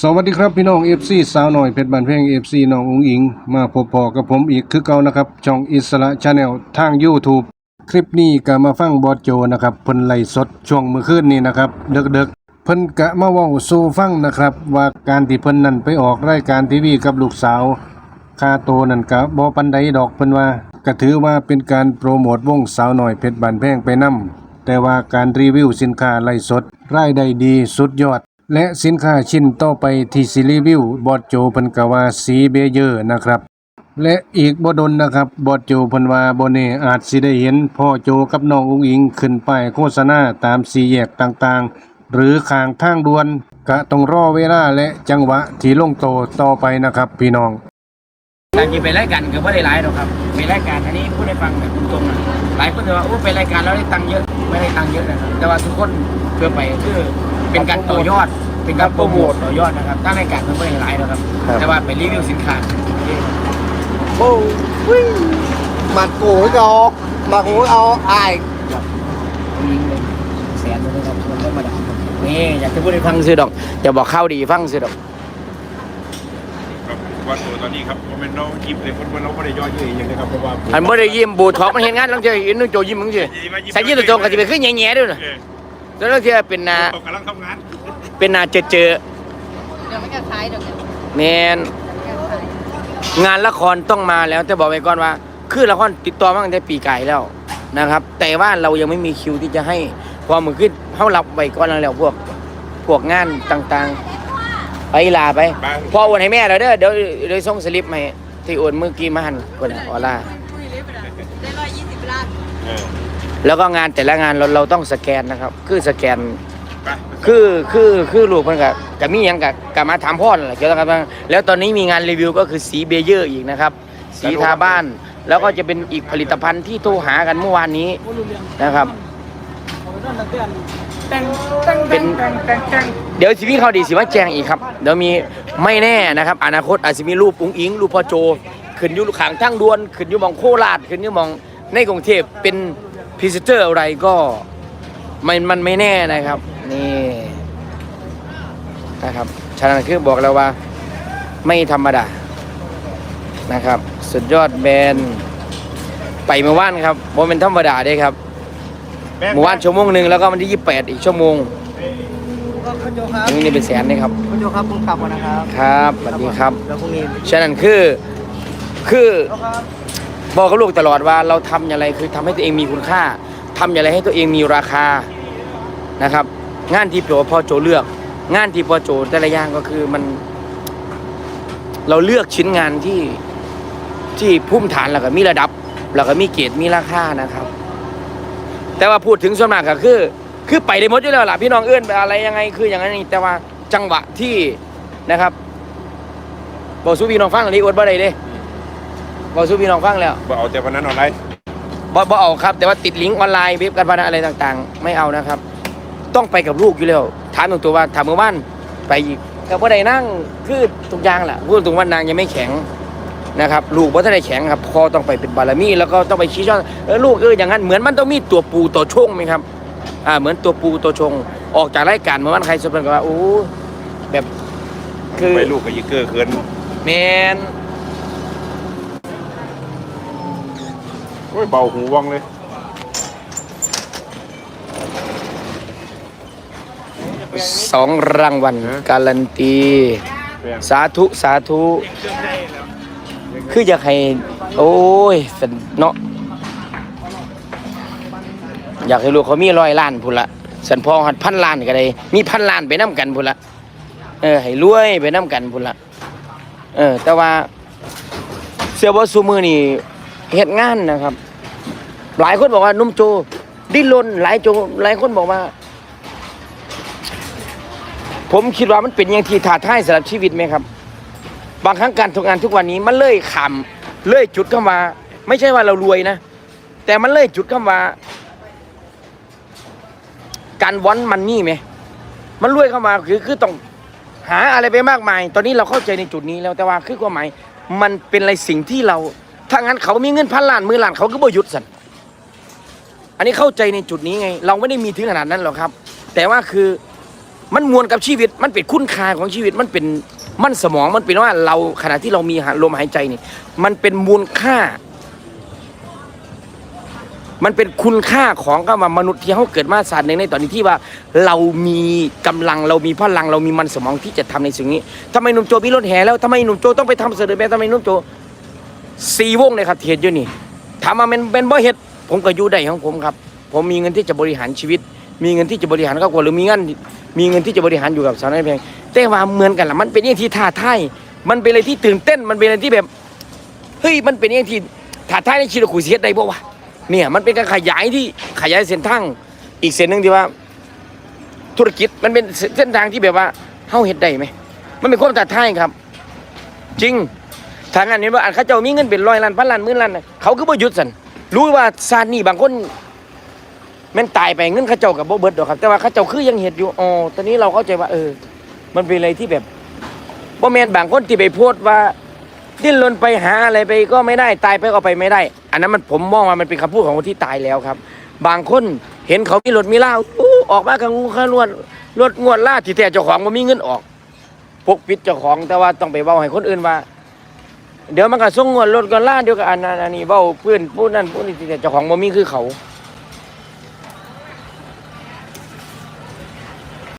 สวัสดีครับพี่น้อง FC สาวหน่อยเพชรบานเพลง FC น้องอุงอิง มาพบพอกับผมอีกคือเก่านะครับช่องอิสระชาแนลทาง YouTube คลิปนี้ก็มาฟังบอสโจนะครับเพิ่นไล่สดช่วงมื้อคืนนี้นะครับเดึกๆเพิ่นกะมาเว้าสู่ฟังนะครับ ว่าการที่เพิ่นนั่นไปออกรายการทีวีกับลูกสาวคาโตนั่นก็บ่ปานใดดอกเพิ่นว่าก็ถือว่าเป็นการโปรโมทวงสาวหน้อยเพชรบานแพงไปนํแต่ว่าการรีวิวสินค้าไล่สดรายได้ดีสุดยอด และสินค้าชิ้นต่อไปที่สิรีวิวบอดโจเพิ่นก็ว่าสีเบเยอร์นะครับ และอีกบดนนะครับบอดโจพิ่นว่าบ่แน่อาจสิได้เห็นพ่อโจกับน้องอุ้งอิงขึ้นไปโฆษณาตามสีแยกต่างๆ หรือขางทางด่วนก็ต้องรอเวลาและจังหวะที่ลงโตต่อไปนะครับพี่น้องการกินไปรายการก็ไม่ได้หลายหรอกครับไปรายการอันนี้พูดให้ฟังแบบตรงๆนะหลายคนจะว่าโอ้ไปรายการแล้วได้ตังค์เยอะไม่ได้ตังค์เยอะนะครับแต่ว่าทุกคนเพื่อไปคือ เป็นการต่อยอด เป็นการโปรโมทต่อยอดนะครับถ้ารายการมันไม่ได้หลายหรอกครับ ครับ แต่ว่าไปรีวิวสินค้าโอ้ยหมัดกูให้เอาหมัดกูให้เอาอายยิงเลยแสนเลยนะครับมันก็มาดันี่อยากจะพูดให้ฟังซื้อดอกอย่าบอกข้าวดีฟังซื้อดอกครับวันโตตอนนี้ครับโมเมนต์เรายิ้มเลยคนเราไม่ได้ย่อเยอะอย่างนี้ครับเพราะว่าอันไม่ได้ยิ้มบูทอกมันเห็นงานต้องเจออินนึงโจยิ้มมึงสิใส่ยิ้มตัวโจงก็จะไปขึ้นแง่ๆด้วยนะเออ แล้วเราเทียเป็นนาตกกำลังทำงานเป็นนาเจอเจอเดี๋ยวมันจะคล้ายเดี๋ยวมันแมนจะคล้ายงานละครต้องมาแล้วแต่บอกไว้ก่อนว่า คือละครติดต่อมาตั้งแต่ปีไก่แล้วนะครับ แต่ว่าเรายังไม่มีคิวที่จะให้พอมือขึ้นเขารับไว้ก่อนแล้วพวกพวกงานต่างๆ ไปลาไปบางพอโอนให้แม่แล้วเด้อเดี๋ยวเดี๋ยวส่งสลิปมาให้ที่โอนเมื่อกี้มาหันคนน่ะออล่าได้ร้อยยี่สิบล้าน เออ แล้วก็งานแต่ละงานเราเราต้องสแกนนะครับ คือสแกนไปคือคือคือลูกมันกับกับมีหยังกับกับมาถามพ่อนั่นแหละเกี่ยวกับว่าแล้วตอนนี้มีงานรีวิวก็คือสีเบเยอร์อีกนะครับ สีทาบ้าน แล้วก็จะเป็นอีกผลิตภัณฑ์ที่โทรหากันเมื่อวานนี้นะครับ เป็นเดี๋ยวสิพี่เขาดีสิว่าแจ้งอีกครับ เดี๋ยวมีไม่แน่นะครับ อนาคตอาจจะมีรูปอุ้งอิงรูปพ่อโจ ขึ้นอยู่ขางทั้งดวน ขึ้นอยู่หมองโคราชขึ้นอยู่หมองในกรุงเทพเป็น พรีเซนเตอร์อะไรก็มันมันไม่แน่นะครับ นี่นะครับฉะนั้นคือบอกแล้วว่า ไม่ธรรมดานะครับ สุดยอดแบรนด์ไปเมื่อวานครับโมเป็นธรรมดาเด้ครับแม่งเมื่อวานชั่วโมงหนึ่งแล้วก็วันที่ 28 อีกชั่วโมงคุณโจครับนี่เป็นแสนเลยครับคุณโจครับผมกลับก่อนนะครับ ครับสวัสดีครับ แล้วพรุ่งนี้ฉะนั้นคือคือ บอกกับลูกตลอดว่าเราทำอย่างไรคือทำให้ตัวเองมีคุณค่าทำอย่างไรให้ตัวเองมีราคานะครับ งานที่พอพ่อโจเลือก งานที่พ่อโจแต่ละอย่างก็คือมัน เราเลือกชิ้นงานที่ที่พุ่มฐานแล้วก็มีระดับ แล้วก็มีเกียรติมีราคานะครับ แต่ว่าพูดถึงส่วนมากก็คือ คือไปได้หมดอยู่แล้วล่ะพี่น้องเอื้อนอะไรยังไงคืออย่างนั้นนี่แต่ว่าจังหวะที่นะครับบอกสู้พี่น้องฟังอันนี้อวดบ่ได้เลย บอกสู้พี่น้องฟังแล้วบ่เอาแต่วันนั้นออนไลน์บ่บ่เอาครับ แต่ว่าติดลิงก์ออนไลน์เว็บการพนันอะไรต่างๆ ไม่เอานะครับ ต้องไปกับลูกอยู่แล้วถามตรงตัวว่าถามเมื่อวานไปอีกแต่บ่ได้นั่งคือทุกอย่างแหละพูดตรงว่านางยังไม่แข็งนะครับลูกบ่ทันได้แข็งครับพอต้องไปเป็นบารมี แล้วก็ต้องไปชี้ช่องเออลูกเอออย่างนั้นเหมือนมันต้องมีตัวปูตัวชงไหมครับอ่าเหมือนตัวปูตัวชงออกจากรายการเมื่อวานใครสุดเป็นก็ว่าโอ้แบบคือไปลูกกับยีเกอร์เกินแมน อ้ยเบาหูว่องเลยสองรางวัลการันตีแม่งสาธุ สาธุ คืออยากให้ โอ้ยสันเนาะอยากให้ลูกเขามีร้อยล้านพุ่นละสันพอหัดพันล้านก็ได้มีพันล้านไปน้กันพุ่นละเออให้รวยไปน้กันพุ่นละเออ แต่ว่าเสื้อบ่ซูมือนี่เฮ็ดงานนะครับ หลายคนบอกว่านุ่มโจ ดิ้นรนหลายโจหลายคนบอกว่า ผมคิดว่ามันเป็นอย่างที่ท้าทายสำหรับชีวิตไหมครับ บางครั้งการทำงานทุกวันนี้มันเลื่อยขำเลื่อยจุดเข้ามา ไม่ใช่ว่าเรารวยนะ แต่มันเลื่อยจุดเข้ามา การวอนมันนี่ไหมมันรวยเข้ามาคือคือต้องหาอะไรไปมากมาย ตอนนี้เราเข้าใจในจุดนี้แล้วแต่ว่าคือความหมายมันเป็นอะไรสิ่งที่เรา ถ้างั้นเขามีเงินพันล้านหมือล้านเขาก็บ่หยุดสัน อันนี้เข้าใจในจุดนี้ไง เราไม่ได้มีถึงขนาดนั้นหรอกครับ แต่ว่าคือมันมวลกับชีวิตมันเป็นคุณค่าของชีวิตมันเป็นมันสมองมันเป็นว่าเราขณะที่เรามีลมหายใจนี่ มันเป็นมูลค่า มันเป็นคุณค่าของก็ว่ามนุษย์ที่เขาเกิดมาศาสตร์หนึ่งในตอนนี้ที่ว่า เรามีกำลังเรามีพลังเรามีมันสมองที่จะทำในสิ่งนี้ทำไมหนุ่มโจมีรถแห่แล้วทำไมหนุ่มโจต้องไปทำเสด็จแม่ทำไมหนุ่มโจสี่วงเลยครับเทียนอยู่นี่ถามมาเป็นเป็นบ่เฮ็ด ผมก็อยู่ได้ของผมครับ ผมมีเงินที่จะบริหารชีวิต มีเงินที่จะบริหารครอบครัวหรือมีเงินมีเงินที่จะบริหารอยู่กับสาวน้อยเพลงแต่ว่าเหมือนกันละมันเป็นอย่างที่ท้าทายมันเป็นอะไรที่ตื่นเต้นมันเป็นอะไรที่แบบเฮ้ยมันเป็นอย่างที่ท้าทายในชีวิตเราคุยเสียได้บ่วะเนี่ยมันเป็นการขยายที่ขยายเส้นทางอีกเส้นหนึ่งที่ว่า ธุรกิจมันเป็นเส้นทางที่แบบว่าเฮาเฮ็ดได้ไหมมันเป็นความท้าทายครับ จริงทางานนี้ว่าอันเขาเจ้ามีเงินเป็นร้อยล้านพันล้านหมื่นล้านเขาคือบ่หยุดสัน รู้ว่าซาดนี่บางคนแม่นตายไปเงินเขาเจ้ากับโบเบิร์ดดอกครับ แต่ว่าเขาเจ้าคือยังเฮ็ดอยู่อ๋อตอนนี้เราเข้าใจว่า เออ มันเป็นอะไรที่แบบบ่แมนบางคนที่ไปโพสต์ว่า ดิ้นรนไปหาอะไรไปก็ไม่ได้ตายไปก็ไปไม่ได้ อันนั้นมันผมมองว่ามันเป็นคำพูดของคนที่ตายแล้วครับ บางคนเห็นเขามีรถมีเล้าอู้ออกมากับงูข้ารวดรถงวดล่าที่แต่เจ้าของมันมีเงินออกปกปิดเจ้าของแต่ว่าต้องไปเว้าให้คนอื่นว่า เดี๋ยวมันก็ส่งงวดรถก็ล่าเดียวกับอันนั้นอันนี้เบ้าเพื่อนผู้นั้นผู้นี้ที่แต่เจ้าของบ่มีคือเขา